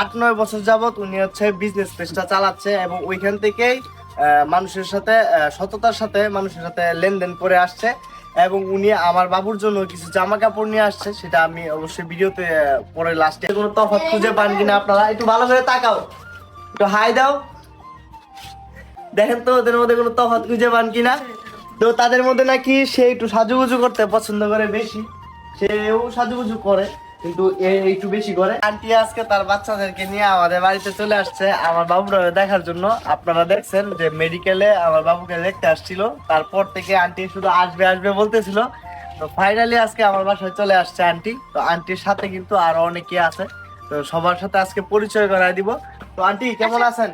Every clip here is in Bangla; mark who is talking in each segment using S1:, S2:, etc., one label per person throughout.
S1: আট, নয় বছর যাবত উনি হচ্ছে বিজনেস পেজটা চালাচ্ছে এবং ওইখান থেকেই মানুষের সাথে সততার সাথে মানুষের সাথে লেনদেন করে আসছে এবং উনি আমার বাবুর জন্য কিছু জামা কাপড় নিয়ে আসছে, সেটা আমি অবশ্যই ভিডিওতে পরে লাস্টে কোনো তফাৎ খুঁজে পান কিনা আপনারা একটু ভালো করে তাকাও। একটু হাই দাও। দেখেন তো ওদের মধ্যে কোনো তফাৎ খুঁজে পান কিনা? তো তাদের মধ্যে নাকি সে একটু সাজুগুজু করতে পছন্দ করে বেশি। সেও সাজুগুজু করে। কিন্তু একটু বেশি করে। আন্টি আজকে তার বাচ্চাদেরকে নিয়ে আমাদের বাড়িতে চলে আসছে আমার বাবুরা দেখার জন্য। আপনারা দেখছেন যে মেডিকেলে আমার বাবুকে দেখতে আসছিল। তারপর থেকে আন্টি শুধু আসবে আসবে বলতেছিল। তো ফাইনালি আজকে আমার বাসায় চলে আসছে আন্টি। তো আন্টির সাথে কিন্তু আরও অনেকে আছে। তো সবার সাথে আজকে পরিচয় করায় দিব। তো আন্টি কেমন আছেন?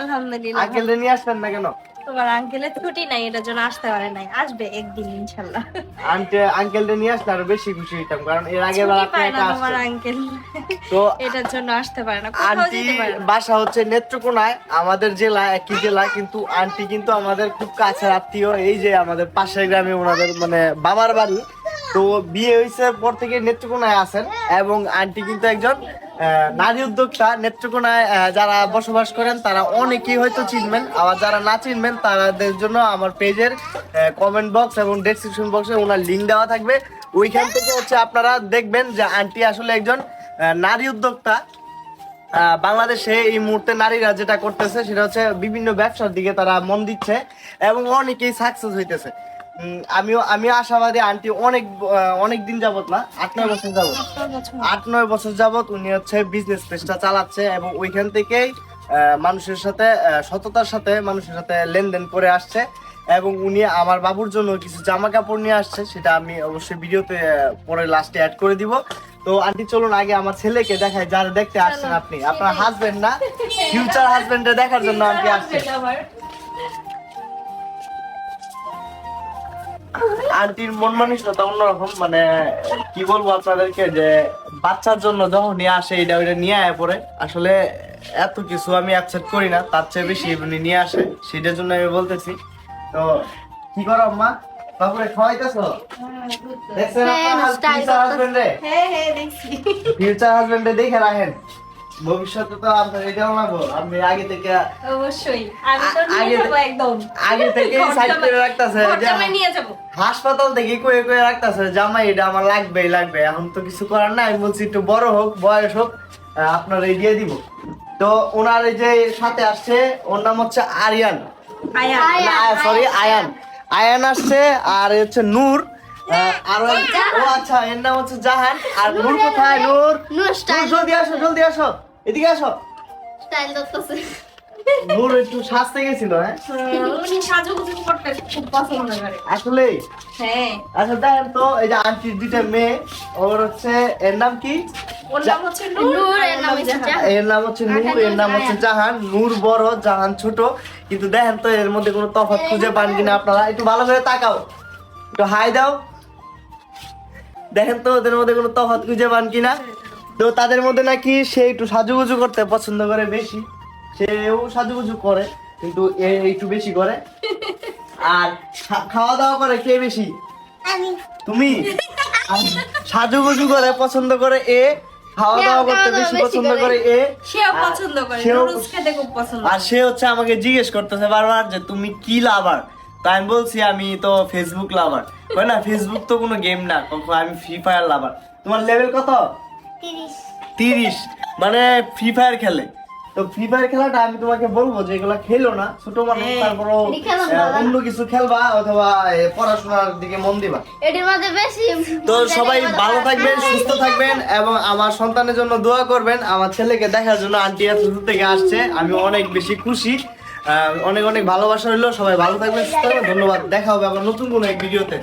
S2: আলহামদুলিল্লাহ।
S1: আঙ্কেল নিয়ে আসবেন না কেন?
S2: তোমার আঙ্কেলের ছুটি নাই এটার জন্য আসতে পারে নাই। আসবে একদিন ইনশাল্লাহ।
S1: আন্টি নিয়ে আসলে আরও বেশি খুশি হইতাম কারণ এর আগে
S2: ছুটি
S1: আপনি একা আসছেন।
S2: আঙ্কেল
S1: তো
S2: এটার জন্য আসতে পারে না কোথাও
S1: আন্টি
S2: যেতে পারে না।
S1: বাসা হচ্ছে নেত্রকোনায় আমাদের জেলা একই জেলা কিন্তু আন্টি কিন্তু আমাদের খুব কাছের আত্মীয় এই যে আমাদের পাশের গ্রামে ওনাদের মানে বাবার বাড়ি। তো বিয়ে হয়েছে পর থেকে নেত্রকোনায় আছেন এবং আন্টি কিন্তু একজন নারী উদ্যোক্তা, নেত্রকোনায় যারা বসবাস করেন, তারা অনেকেই হয়তো চিনবেন। আবার যারা না চিনবেন, তাদের জন্য আমার পেজের কমেন্ট বক্স এবং ডেসক্রিপশন বক্সে ওনার লিঙ্ক দেওয়া থাকবে। ওইখান থেকে হচ্ছে আপনারা দেখবেন যে আন্টি আসলে একজন নারী উদ্যোক্তা। বাংলাদেশে এই মুহূর্তে নারীরা যেটা করতেছে, সেটা হচ্ছে বিভিন্ন ব্যবসার দিকে তারা মন দিচ্ছে এবং অনেকেই সাকসেস হইতেছে। আমিও আমিও আশাবাদী আন্টি অনেক অনেক দিন যাবত না আট নয় বছর যাবত। আট নয় বছর। যাবত উনি হচ্ছে বিজনেস পেজটা চালাচ্ছে এবং ওইখান থেকেই মানুষের সাথে সততার সাথে মানুষের সাথে লেনদেন করে আসছে এবং উনি আমার বাবুর জন্য কিছু জামা কাপড় নিয়ে আসছে সেটা আমি অবশ্যই ভিডিওতে পরে লাস্টে অ্যাড করে দিব। তো আন্টি চলুন আগে আমার ছেলেকে দেখাই যারা দেখতে আসছেন আপনি। আপনার হাজবেন্ড না? ফিউচার হাজবেন্ডে দেখার জন্য আন্টি আসছেন আন্টির মন মানসিকতা অন্যরকম মানে কি বলব আপনাদেরকে যে বাচ্চার জন্য যখন নিয়ে আসে এটা ওইটা নিয়ে আয় পরে আসলে এত কিছু আমি অ্যাকসেপ্ট করি না তার চেয়ে বেশি উনি নিয়ে আসে সেটার জন্য আমি বলতেছি। তো কি করো আম্মা? তারপরে খাওয়াইতেছো? দেখছেন আপনার ফিউচার হাজবেন্ডে
S2: হ্যাঁ হ্যাঁ
S1: ফিউচার হাজবেন্ডে দেখে রাখেন। ভবিষ্যতে তো আপনার এটাও লাগবো। আপনি আগে থেকে
S2: অবশ্যই। আমি তো নিয়ে যাব একদম।
S1: আগে থেকেই সাইড করে রাখতেছে
S2: জামাই নিয়ে যাব।
S1: হাসপাতাল থেকে কয়ে কয়ে রাখতেছে জামাই এটা আমার লাগবেই লাগবে এখন তো কিছু করার নাই আমি বলছি একটু বড় হোক বয়স হোক আপনার এই দিয়ে দিব। তো ওনার এই যে সাথে আসছে ওর নাম হচ্ছে আরিয়ান। সরি আয়ান আয়ান। আসছে আর হচ্ছে নূর। আহ, আর ও আচ্ছা এর নাম হচ্ছে জাহান। আর নূর কোথায়? নূর, জলদি আসো জলদি আসো। এদিকে আসো।
S3: স্টাইল করতেছে
S1: নূর একটু সাজতে গেছিল হ্যাঁ?
S2: উনি সাজুগুজু করতে খুব পছন্দ করে
S1: আসলেই?
S2: হ্যাঁ।
S1: আচ্ছা দেখেন তো এই যে আন্টির দুইটা মেয়ে ওর হচ্ছে এর নাম কি?
S2: ওর নাম হচ্ছে নূর।
S3: নূর, এর নাম হচ্ছে
S2: জাহান।
S3: জাহান।
S1: এর নাম হচ্ছে নূর এর নাম হচ্ছে জাহান নূর বড় জাহান ছোট। কিন্তু দেখেন তো এর মধ্যে কোনো তফাৎ খুঁজে পান কিনা আপনারা একটু ভালো করে তাকাও। একটু হাই দাও। দেখেন তো ওদের মধ্যে কোনো তফাৎ খুঁজে পান কিনা? তো তাদের মধ্যে নাকি সে একটু সাজুগুজু করতে পছন্দ করে বেশি। সেও সাজুগুজু করে কিন্তু এ একটু বেশি করে। আর খাওয়া দাওয়া করে কে বেশি? তুমি? সাজুগুজু করে পছন্দ করে এ খাওয়া দাওয়া করতে বেশি পছন্দ
S3: করে।
S1: এ।
S2: সেও পছন্দ করে
S1: সেও-
S2: নুডলস খেতে খুব পছন্দ
S1: আর সে হচ্ছে আমাকে জিজ্ঞেস করতেছে বারবার যে তুমি কি লাভার? তাই আমি বলছি আমি তো ফেসবুক লাভার। হয় না ফেসবুক তো কোনো গেম না কখনো আমি ফ্রি ফায়ার লাভার। তোমার লেভেল কত?
S3: তিরিশ।
S1: মানে ফ্রি ফায়ার খেলে। তো ফ্রি ফায়ার খেলাটা আমি তোমাকে বলব যে এগুলো খেলো না ছোট মানুষ
S2: হ্যাঁ,
S3: না।
S1: অন্য কিছু খেলবা অথবা পড়াশোনার দিকে মন দিবা।
S3: এটির মধ্যে বেশি।
S1: তো সবাই ভালো থাকবেন সুস্থ থাকবেন এবং আমার সন্তানের জন্য দোয়া করবেন। আমার ছেলেকে দেখার জন্য আন্টি এত দূর থেকে আসছে আমি অনেক বেশি খুশি। অনেক অনেক ভালোবাসা হইল সবাই ভালো থাকবেন সুস্থ থাকবেন ধন্যবাদ। দেখা হবে আবার নতুন কোনো এক ভিডিওতে।